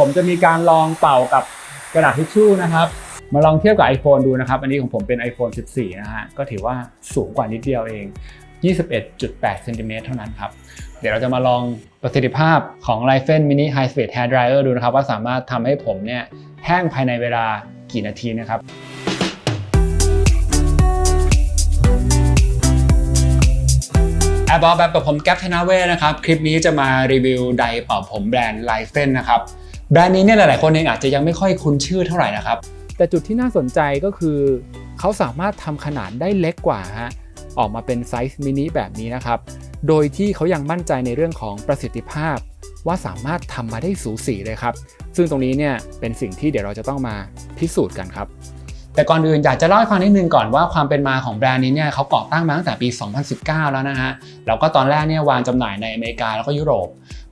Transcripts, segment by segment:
ผมจะมีการลองเป่ากับกระดาษทิชชู่นะครับ มาลองเทียบกับ iPhone ดูนะครับ อันนี้ของผมเป็น iPhone 14 นะฮะ ก็ถือว่าสูงกว่านิดเดียวเอง 21.8เซนติเมตรเท่านั้นครับ เดี๋ยวเราจะมาลองประสิทธิภาพของ r i f e n Mini High Speed Hair Dryer ดูนะครับ ว่าสามารถทำให้ผมเนี่ยแห้งภายในเวลากี่นาทีนะครับแอร์บอลแบบกับผมแก๊ปธนาเวศนะครับ คลิปนี้จะมารีวิวไดร์เป่าผมแบรนด์ไลเฟนนะครับ แบรนด์นี้เนี่ยหลาย ๆ คนเองอาจจะยังไม่ค่อยคุ้นชื่อเท่าไหร่นะครับ แต่จุดที่น่าสนใจก็คือเขาสามารถทำขนาดได้เล็กกว่าฮะออกมาเป็นไซส์มินิแบบนี้นะครับ โดยที่เขายังมั่นใจในเรื่องของประสิทธิภาพ ว่าสามารถทำมาได้สูสีเลยครับ ซึ่งตรงนี้เนี่ยเป็นสิ่งที่เดี๋ยวเราจะต้องมาพิสูจน์กันครับแต่ก่อนอื่นอยากจะเล่าให้ฟังนิดนึงก่อนว่าความเป็นมาของแบรนด์นี้เนี่ยเขาก่อตั้งมาตั้งแต่ปี 2019 แล้วนะฮะแล้วก็ตอนแรกเนี่ยวางจำหน่ายในอเมริกาแล้วก็ยุโรป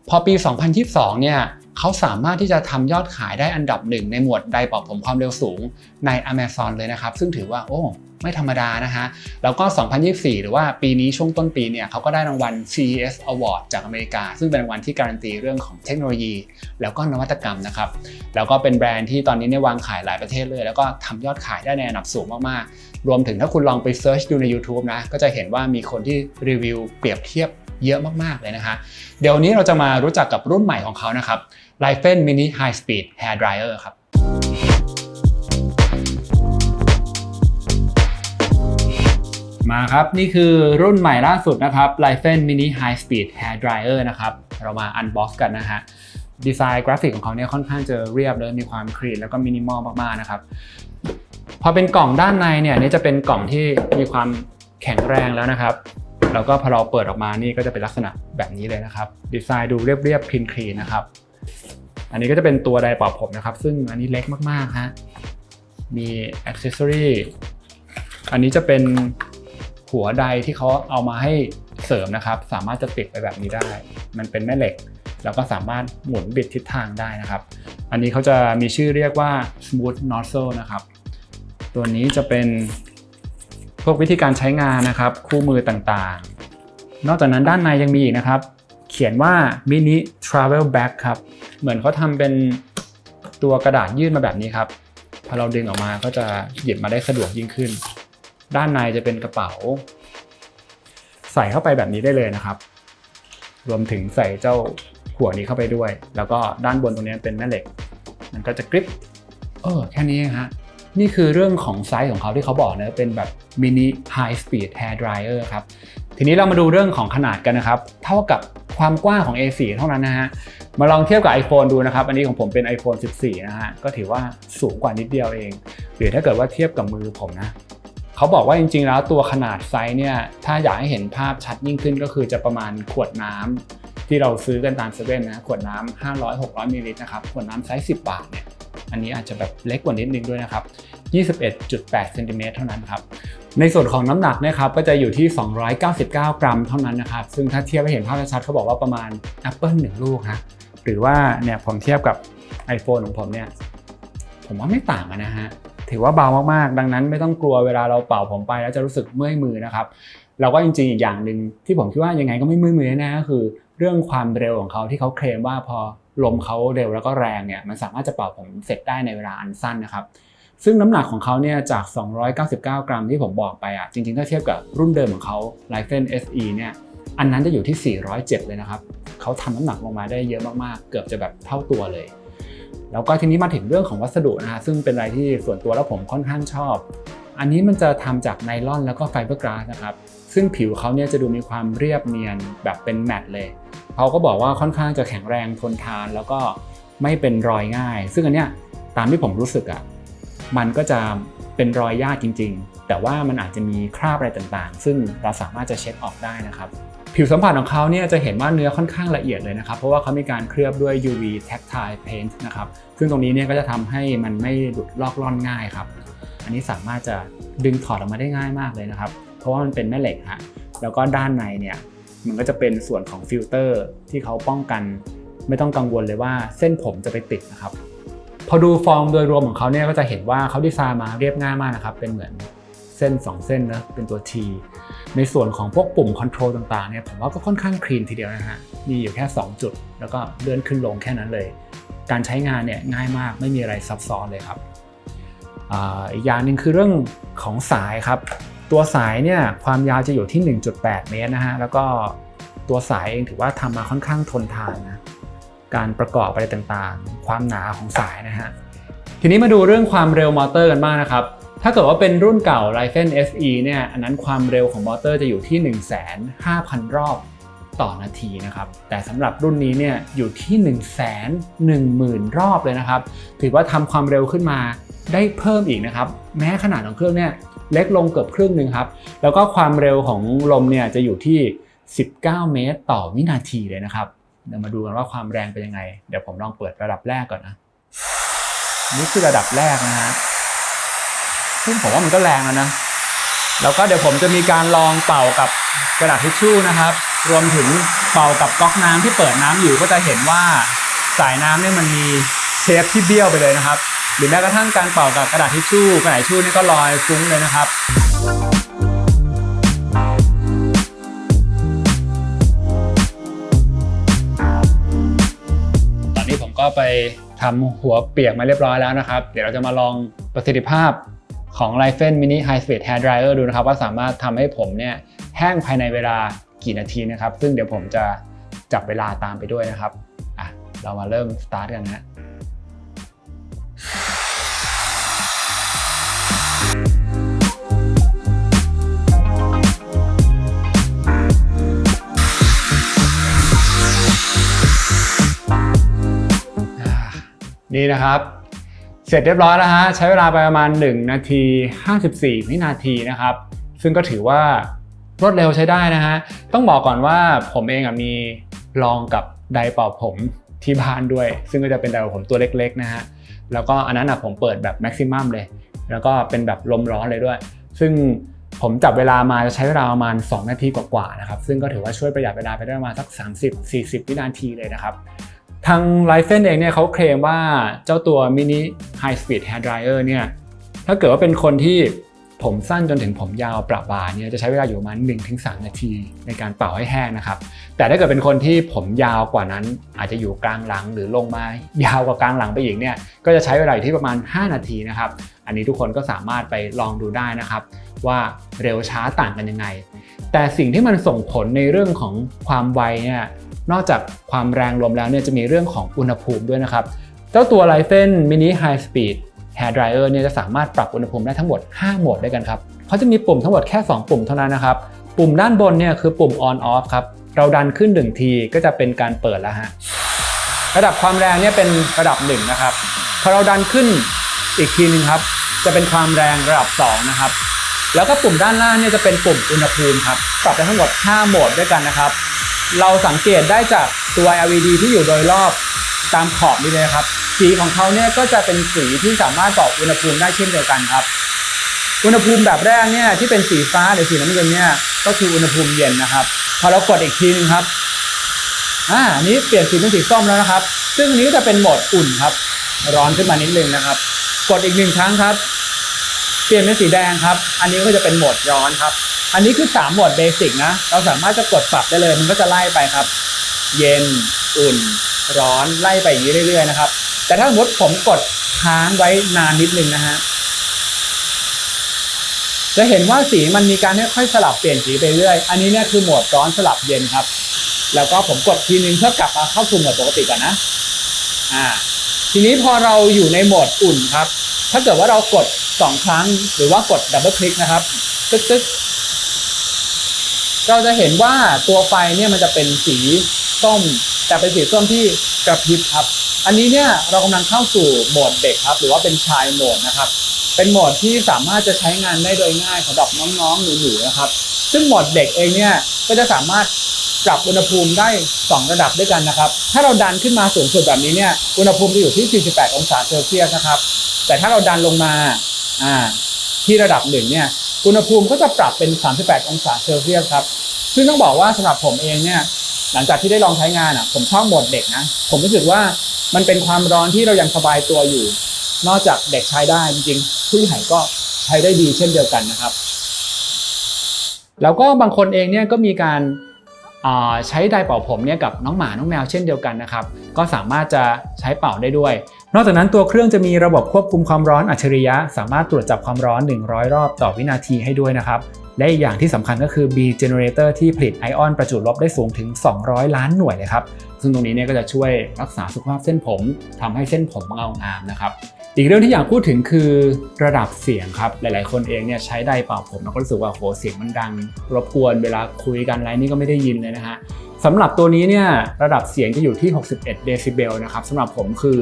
พอปี 2022 เนี่ย เขาสามารถที่จะทำยอดขายได้อันดับหนึ่งในหมวดไดร์เป่าผมความเร็วสูงใน Amazon เลยนะครับ ซึ่งถือว่าโอ้ไม่ธรรมดานะฮะ แล้วก็ 2024 หรือว่าปีนี้ช่วงต้นปีเนี่ยเขาก็ได้รางวัล CES Award จากอเมริกา ซึ่งเป็นรางวัลที่การันตีเรื่องของเทคโนโลยี แล้วก็นวัตกรรมนะครับ แล้วก็เป็นแบรนด์ที่ตอนนี้เนี่ยวางขายหลายประเทศเลย แล้วก็ทำยอดขายได้ในอันดับสูงมากๆ รวมถึงถ้าคุณลองไปเซิร์ชดูใน YouTube นะ ก็จะเห็นว่ามีคนที่รีวิวเปรียบเทียบเยอะมากๆเลยนะฮะเดี๋ยวนี้เราจะมารู้จักกับรุ่นใหม่ของเขานะครับ l i f e n Mini High Speed Hair Dryer ครับมาครับ นี่คือรุ่นใหม่ล่าสุดนะครับ l i f e n Mini High Speed Hair Dryer นะครับ เรามา unbox กันนะฮะ ดีไซน์กราฟิกของเขาเนี่ยค่อนข้างจะเรียบเลยมีความคลีนแล้วก็มินิมอลมากๆนะครับ พอเป็นกล่องด้านในเนี่ยนี่จะเป็นกล่องที่มีความแข็งแรงแล้วนะครับ แล้วก็พอเราเปิดออกมานี่ก็จะเป็นลักษณะแบบนี้เลยนะครับ ดีไซน์ดูเรียบๆคลีนคลีนนะครับ อันนี้ก็จะเป็นตัวไดร์เป่าผมนะครับ ซึ่งอันนี้เล็กมากๆฮะมีอ c เซสซอรีอันนี้จะเป็นหัวไดร์ที่เขาเอามาให้เสริมนะครับ สามารถจะติดไปแบบนี้ได้ มันเป็นแม่เหล็ก แล้วก็สามารถหมุนบิดทิศทางได้นะครับ อันนี้เขาจะมีชื่อเรียกว่า smooth nozzle นะครับ ตัวนี้จะเป็นพวกวิธีการใช้งานนะครับ คู่มือต่างๆ นอกจากนั้นด้านในยังมีอีกนะครับ เขียนว่า mini travel bag ครับ เหมือนเขาทำเป็นตัวกระดาษยื่นมาแบบนี้ครับ พอเราดึงออกมาก็จะหยิบมาได้สะดวกยิ่งขึ้น ด้านในจะเป็นกระเป๋า ใส่เข้าไปแบบนี้ได้เลยนะครับ รวมถึงใส่เจ้าหัวนี้เข้าไปด้วย แล้วก็ด้านบนตรงนี้เป็นแม่เหล็ก มันก็จะกริปเออแค่นี้เองฮะนี่คือเรื่องของไซส์ของเขาที่เขาบอกนะเป็นแบบมินิ High Speed Hair Dryer ครับ ทีนี้เรามาดูเรื่องของขนาดกันนะครับ เท่ากับความกว้างของ A4 เท่านั้นนะฮะ มาลองเทียบกับ iPhone ดูนะครับ อันนี้ของผมเป็น iPhone 14 นะฮะ ก็ถือว่าสูงกว่านิดเดียวเอง หรือถ้าเกิดว่าเทียบกับมือผมนะ เขาบอกว่าจริงๆ แล้วตัวขนาดไซส์เนี่ย ถ้าอยากให้เห็นภาพชัดยิ่งขึ้นก็คือจะประมาณขวดน้ำที่เราซื้อกันตามเซเว่นนะ ขวดน้ำ500 600มิลลิลิตรนะครับ ขวดน้ำไซส์10 บาทเนี่ย อันนี้อาจจะแบบเล็กกว่านิดนึงด้วยนะครับ21.8เซนติเมตรเท่านั้นครับ ในส่วนของน้ำหนักนะครับก็จะอยู่ที่ 299 กรัมเท่านั้นนะครับซึ่งถ้าเทียบให้เห็นภาพชัดเขาบอกว่าประมาณ Apple 1 ลูกฮะหรือว่าเนี่ยผมเทียบกับ iPhone ของผมเนี่ยผมว่าไม่ต่างกันนะฮะถือว่าเบามากๆ ดังนั้นไม่ต้องกลัวเวลาเราเป่าผมไปแล้วจะรู้สึกเมื่อยมือนะครับเราก็จริงๆอีกอย่างหนึ่งที่ผมคิดว่ายังไงก็ไม่เมื่อยมือแน่ก็คือ เรื่องความเร็วของเขาที่เขาเคลมว่าพอลมเขาเร็วแล้วก็แรงเนี่ยมันสามารถจะเป่าผมเสร็จได้ในเวลาอันสั้นนะครับ ซึ่งน้ำหนักของเขาเนี่ยจาก 299 กรัมที่ผมบอกไปอะจริงๆ ถ้าเทียบกับรุ่นเดิมของเขา l i f e n SE เนี่ยอันนั้นจะอยู่ที่ 407 เลยนะครับเขาทำน้ำหนักลงมาได้เยอะมากๆ เกือบจะแบบเท่าตัวเลย แล้วก็ทีนี้มาถึงเรื่องของวัสดุนะฮะซึ่งเป็นอะไรที่ส่วนตัวแล้วผมค่อนข้างชอบ อันนี้มันจะทำจากไนลอนแล้วก็ไฟเบอร์กลาสนะครับซึ่งผิวเขาเนี่ยจะดูมีความเรียบเนียนแบบเป็นแมตต์เลยเขาก็บอกว่าค่อนข้างจะแข็งแรงทนทานแล้วก็ไม่เป็นรอยง่าย ซึ่งอันเนี้ยตามที่ผมรู้สึกอะ มันก็จะเป็นรอยยากจริง ๆ แต่ว่ามันอาจจะมีคราบอะไรต่างๆ ซึ่งเราสามารถจะเช็ดออกได้นะครับ ผิวสัมผัสของเขาเนี่ยจะเห็นว่าเนื้อค่อนข้างละเอียดเลยนะครับ เพราะว่าเขามีการเคลือบด้วย UV Tactile Paint นะครับ ซึ่งตรงนี้เนี่ยก็จะทำให้มันไม่หลุดลอกล่อนง่ายครับ อันนี้สามารถจะดึงถอดออกมาได้ง่ายมากเลยนะครับ เพราะว่ามันเป็นแม่เหล็กฮะ แล้วก็ด้านในเนี่ยมันก็จะเป็นส่วนของฟิลเตอร์ที่เขาป้องกัน ไม่ต้องกังวลเลยว่าเส้นผมจะไปติดนะครับ พอดูฟอร์มโดยรวมของเขาเนี่ยก็จะเห็นว่าเขาดีไซน์มาเรียบง่ายมากนะครับ เป็นเหมือนเส้น 2 เส้นนะเป็นตัว T ในส่วนของพวกปุ่มคอนโทรลต่างๆเนี่ยผมว่าก็ค่อนข้างคลีนทีเดียวนะฮะมีอยู่แค่ 2 จุด แล้วก็เลื่อนขึ้นลงแค่นั้นเลย การใช้งานเนี่ยง่ายมากไม่มีอะไรซับซ้อนเลยครับอีกอย่างหนึ่งคือเรื่องของสายครับ ตัวสายเนี่ยความยาวจะอยู่ที่ 1.8 เมตรนะฮะแล้วก็ตัวสายเองถือว่าทำมาค่อนข้างทนทานนะ การประกอบอะไรต่างๆ ความหนาของสายนะฮะทีนี้มาดูเรื่องความเร็วมอเตอร์กันบ้างนะครับ ถ้าเกิดว่าเป็นรุ่นเก่า Ryzen SE เนี่ย อันนั้นความเร็วของมอเตอร์จะอยู่ที่ 15,000 รอบต่อนาทีนะครับ แต่สำหรับรุ่นนี้เนี่ยอยู่ที่ 110,000 รอบเลยนะครับ ถือว่าทำความเร็วขึ้นมาได้เพิ่มอีกนะครับ แม้ขนาดของเครื่องเนี่ยเล็กลงเกือบครึ่งหนึ่งครับ แล้วก็ความเร็วของลมเนี่ยจะอยู่ที่ 19 เมตร ต่อวินาทีเลยนะครับ เดี๋ยวมาดูกันว่าความแรงเป็นยังไง เดี๋ยวผมลองเปิดระดับแรกก่อนนะ นี่คือระดับแรกนะฮะ ซึ่งผมว่ามันก็แรงแล้วนะ แล้วก็เดี๋ยวผมจะมีการลองเป่ากับกระดาษทิชชู่นะครับ รวมถึงเป่ากับก๊อกน้ำที่เปิดน้ำอยู่ก็จะเห็นว่าสายน้ำเนี่ยมันมีเชฟที่เบี้ยวไปเลยนะครับ หรือแม้กระทั่งการเป่ากับกระดาษทิชชู่กระดาษทิชชู่นี่ก็ลอยฟุ้งเลยนะครับ ก็ไปทำหัวเปียกมาเรียบร้อยแล้วนะครับ เดี๋ยวเราจะมาลองประสิทธิภาพของ l i f e n Mini High Speed Hair Dryer ดูนะครับ ว่าสามารถทำให้ผมเนี่ยแห้งภายในเวลากี่นาทีนะครับ ซึ่งเดี๋ยวผมจะจับเวลาตามไปด้วยนะครับอะเรามาเริ่มสตาร์ทกันนะ นี่นะครับ เสร็จเรียบร้อยแล้วฮะใช้เวลาไปประมาณ 1 นาที 54วินาทีนะครับ ซึ่งก็ถือว่ารวดเร็วใช้ได้นะฮะต้องบอกก่อนว่าผมเองอะมีลองกับไดร์เป่าผมที่บ้านด้วย ซึ่งก็จะเป็นไดร์เป่าผมตัวเล็กๆนะฮะแล้วก็อันนั้นอะผมเปิดแบบแม็กซิมัมเลย แล้วก็เป็นแบบลมร้อนเลยด้วย ซึ่งผมจับเวลามาจะใช้เวลาประมาณ 2 นาทีกว่าๆนะครับ ซึ่งก็ถือว่าช่วยประหยัดเวลาไปได้ประมาณสัก 30-40 วินาทีเลยนะครับ ทาง l i f e n เองเนี่ยเขาเคลมว่าเจ้าตัว mini high speed hair dryer เนี่ยถ้าเกิดว่าเป็นคนที่ผมสั้นจนถึงผมยาวประบาเนี่ยจะใช้เวลาอยู่ประมาณ1-3 นาที ในการเป่าให้แห้งนะครับ แต่ถ้าเกิดเป็นคนที่ผมยาวกว่านั้น อาจจะอยู่กลางหลังหรือลงมายาวกว่ากลางหลังไปอีกเนี่ยก็จะใช้เวลาอยู่ที่ประมาณ 5 นาทีนะครับ อันนี้ทุกคนก็สามารถไปลองดูได้นะครับ ว่าเร็วช้าต่างกันยังไง แต่สิ่งที่มันส่งผลในเรื่องของความไวเนี่ย นอกจากความแรงลมแล้วเนี่ยจะมีเรื่องของอุณหภูมิด้วยนะครับ เจ้าตัว l i f e n Mini High Speed Hair Dryer เนี่ยจะสามารถปรับอุณหภูมิได้ทั้งหมด 5 โหมดด้วยกันครับเขาจะมีปุ่มทั้งหมดแค่ 2 ปุ่มเท่านั้นนะครับ ปุ่มด้านบนเนี่ยคือปุ่ม on off ครับ เราดันขึ้น 1 ทีก็จะเป็นการเปิดแล้วฮะ ระดับความแรงเนี่ยเป็นระดับ 1 นะครับ พอเราดันขึ้นอีกทีนึงครับ จะเป็นความแรงระดับ 2 นะครับ แล้วก็ปุ่มด้านล่างเนี่ยจะเป็นปุ่มอุณหภูมิครับ ปรับได้ทั้งหมด 5 โหมดด้วยกันนะครับ เราสังเกตได้จากตัว LED ที่อยู่โดยรอบตามขอบนี่เลยครับ สีของเขาเนี่ยก็จะเป็นสีที่สามารถบอกอุณหภูมิได้เช่นเดียวกันครับ อุณหภูมิแบบแรกเนี่ยที่เป็นสีฟ้าหรือสีน้ำเงินเนี่ยก็คืออุณหภูมิเย็นนะครับ พอเรากดอีกทีนึงครับอ่าอันนี้เปลี่ยนสีเป็นสีส้มแล้วนะครับ ซึ่งอันนี้ก็จะเป็นโหมดอุ่นครับ ร้อนขึ้นมานิดนึงนะครับ กดอีกหนึ่งครั้งครับ เปลี่ยนเป็นสีแดงครับ อันนี้ก็จะเป็นโหมดร้อนครับ อันนี้คือ3โหมดเบสิกนะ เราสามารถจะกดปรับได้เลย มันก็จะไล่ไปครับ เย็น อุ่น ร้อน ไล่ไปอย่างนี้เรื่อยๆนะครับ แต่ถ้าสมมติผมกดค้างไว้นานนิดนึงนะฮะ จะเห็นว่าสีมันมีการค่อยๆสลับเปลี่ยนสีไปเรื่อย อันนี้เนี่ยคือโหมดร้อนสลับเย็นครับ แล้วก็ผมกดทีนึงเพื่อกลับมาเข้าสู่โหมดปกติก่อนนะ อ่า ทีนี้พอเราอยู่ในโหมดอุ่นครับ ถ้าเกิดว่าเรากด2ครั้งหรือว่ากดดับเบิลคลิกนะครับ ตึ๊กตึ๊ก เราจะเห็นว่าตัวไฟเนี่ยมันจะเป็นสีส้ม แต่เป็นสีส้มที่กระพริบครับ อันนี้เนี่ยเรากำลังเข้าสู่โหมดเด็กครับ หรือว่าเป็นชายโหมดนะครับ เป็นโหมดที่สามารถจะใช้งานได้โดยง่ายสำหรับน้องๆหนูๆนะครับ ซึ่งโหมดเด็กเองเนี่ยก็จะสามารถปรับอุณหภูมิได้ 2 ระดับด้วยกันนะครับ ถ้าเราดันขึ้นมาสูงสุดแบบนี้เนี่ย อุณหภูมิจะอยู่ที่ 48 องศาเซลเซียสนะครับ แต่ถ้าเราดันลงมา อ่า ที่ระดับหนึ่งเนี่ย อุณหภูมิก็จะปรับเป็น 38 องศาเซลเซียสครับ ซึ่งต้องบอกว่าสำหรับผมเองเนี่ย หลังจากที่ได้ลองใช้งานอะ ผมชอบโหมดเด็กนะ ผมรู้สึกว่ามันเป็นความร้อนที่เรายังสบายตัวอยู่ นอกจากเด็กใช้ได้จริงๆผู้ใหญ่ก็ใช้ได้ดีเช่นเดียวกันนะครับ แล้วก็บางคนเองเนี่ยก็มีการใช้ไดร์เป่าผมเนี่ยกับน้องหมาน้องแมวเช่นเดียวกันนะครับ ก็สามารถจะใช้เป่าได้ด้วย นอกจากนั้นตัวเครื่องจะมีระบบควบคุมความร้อนอัจฉริยะ สามารถตรวจจับความร้อน 100 รอบต่อวินาทีให้ด้วยนะครับ และอีกอย่างที่สำคัญก็คือ B generator ที่ผลิตไอออนประจุลบได้สูงถึง 200 ล้านหน่วยเลยครับ ซึ่งตรงนี้เนี่ยก็จะช่วยรักษาสุขภาพเส้นผมทำให้เส้นผมเงางามนะครับอีกเรื่องที่อยากพูดถึงคือระดับเสียงครับ หลาย ๆ คนเองเนี่ยใช้ไดร์เป่าผมเราก็รู้สึกว่าโหเสียงมันดัง รบกวนเวลาคุยกันอะไรนี่ก็ไม่ได้ยินเลยนะฮะสำหรับตัวนี้เนี่ยระดับเสียงจะอยู่ที่ 61 เดซิเบลนะครับสำหรับผมคือ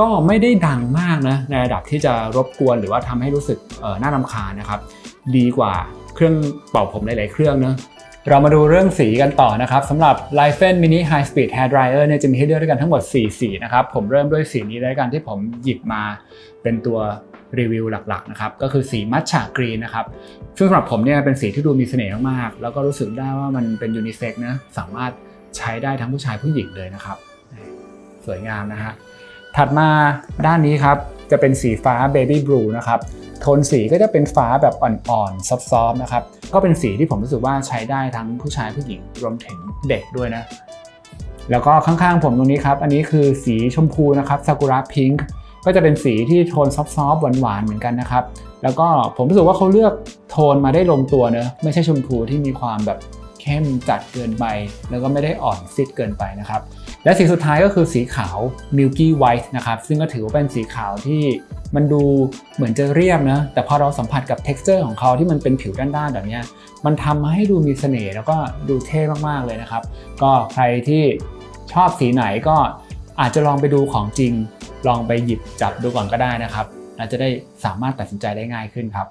ก็ไม่ได้ดังมากนะในระดับที่จะรบกวนหรือว่าทำให้รู้สึกน่ารำคาญนะครับ ดีกว่าเครื่องเป่าผมหลาย ๆ เครื่องเนอะเรามาดูเรื่องสีกันต่อนะครับสำหรับ l i f e n Mini High Speed Hair Dryer เนี่ยจะมีให้เลือกด้วยกันทั้งหมด 4 สีนะครับ ผมเริ่มด้วยสีนี้ด้วยกันที่ผมหยิบมาเป็นตัวรีวิวหลัก ๆ นะครับ ก็คือสีมัทฉะกรีนนะครับ ซึ่งสำหรับผมเนี่ยเป็นสีที่ดูมีเสน่ห์มากๆ แล้วก็รู้สึกได้ว่ามันเป็นยูนิเซ็กนะสามารถใช้ได้ทั้งผู้ชายผู้หญิงเลยนะครับ สวยงามนะฮะ ถัดมาด้านนี้ครับจะเป็นสีฟ้า Baby Blue นะครับโทนสีก็จะเป็นฟ้าแบบอ่อนๆ ซอฟๆนะครับก็เป็นสีที่ผมรู้สึกว่าใช้ได้ทั้งผู้ชายผู้หญิงรวมถึงเด็กด้วยนะ แล้วก็ข้างๆผมตรงนี้ครับ อันนี้คือสีชมพูนะครับซากุระพิงค์ก็จะเป็นสีที่โทนซอฟๆหวานๆเหมือนกันนะครับ แล้วก็ผมรู้สึกว่าเขาเลือกโทนมาได้ลงตัวเนอะไม่ใช่ชมพูที่มีความแบบเข้มจัดเกินไป แล้วก็ไม่ได้อ่อนซิดเกินไปนะครับ และสีสุดท้ายก็คือสีขาว Milky White นะครับซึ่งก็ถือว่าเป็นสีขาวที่มันดูเหมือนจะเรียบนะแต่พอเราสัมผัสกับ texture ของเขาที่มันเป็นผิวด้านๆแบบนี้มันทำให้ดูมีเสน่ห์แล้วก็ดูเท่มากๆเลยนะครับ ก็ใครที่ชอบสีไหนก็อาจจะลองไปดูของจริง ลองไปหยิบจับดูก่อนก็ได้นะครับเราจะได้สามารถตัดสินใจได้ง่ายขึ้นครับ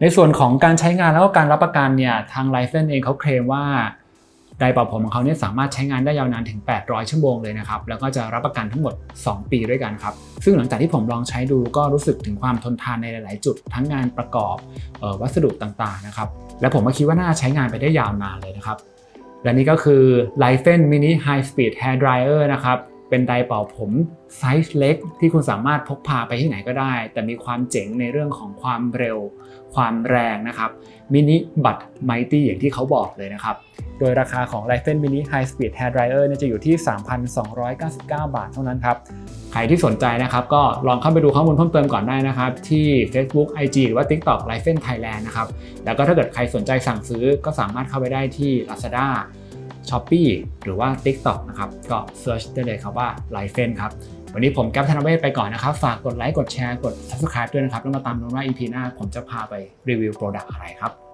ในส่วนของการใช้งานแล้วก็การรับประกันเนี่ยทางไลฟ์เฟนเองเขาเคลมว่า ไดร์เป่าผมของเขาเนี่ยสามารถใช้งานได้ยาวนานถึง 800 ชั่วโมงเลยนะครับแล้วก็จะรับประกันทั้งหมด 2 ปีด้วยกันครับซึ่งหลังจากที่ผมลองใช้ดูก็รู้สึกถึงความทนทานในหลาย ๆ จุดทั้งงานประกอบออวัสดุต่าง ๆ นะครับและผมก็คิดว่าน่าใช้งานไปได้ยาวนานเลยนะครับและนี่ก็คือ l i f e n Mini High Speed Hair Dryer นะครับ เป็นไดร์เป่าผมไซส์เล็ก ที่คุณสามารถพกพาไปที่ไหนก็ได้ แต่มีความเจ๋งในเรื่องของความเร็ว ความแรงนะครับมินิบัตไมตี้อย่างที่เขาบอกเลยนะครับ โดยราคาของ l i f e n Mini High Speed Hair Dryer เนี่ยจะอยู่ที่ 3,299 บาทเท่านั้นครับ ใครที่สนใจนะครับ ก็ลองเข้าไปดูข้อมูลเพิ่มเติมก่อนได้นะครับ ที่ Facebook IG หรือว่า TikTok l i f e n Thailand นะครับ แล้วก็ถ้าเกิดใครสนใจสั่งซื้อก็สามารถเข้าไปได้ที่ Lazada s h อ p e e หรือว่า TikTok นะครับ ก็เซิร์ชได้เลยครับว่า l i f e n ครับ วันนี้ผมแก๊ปธนเวศไปก่อนนะครับ ฝากกดไลค์ กดแชร์ กด subscribe ด้วยนะครับ แล้วมาตามดูว่า EP หน้าผมจะพาไปรีวิวโปรดักต์อะไรครับ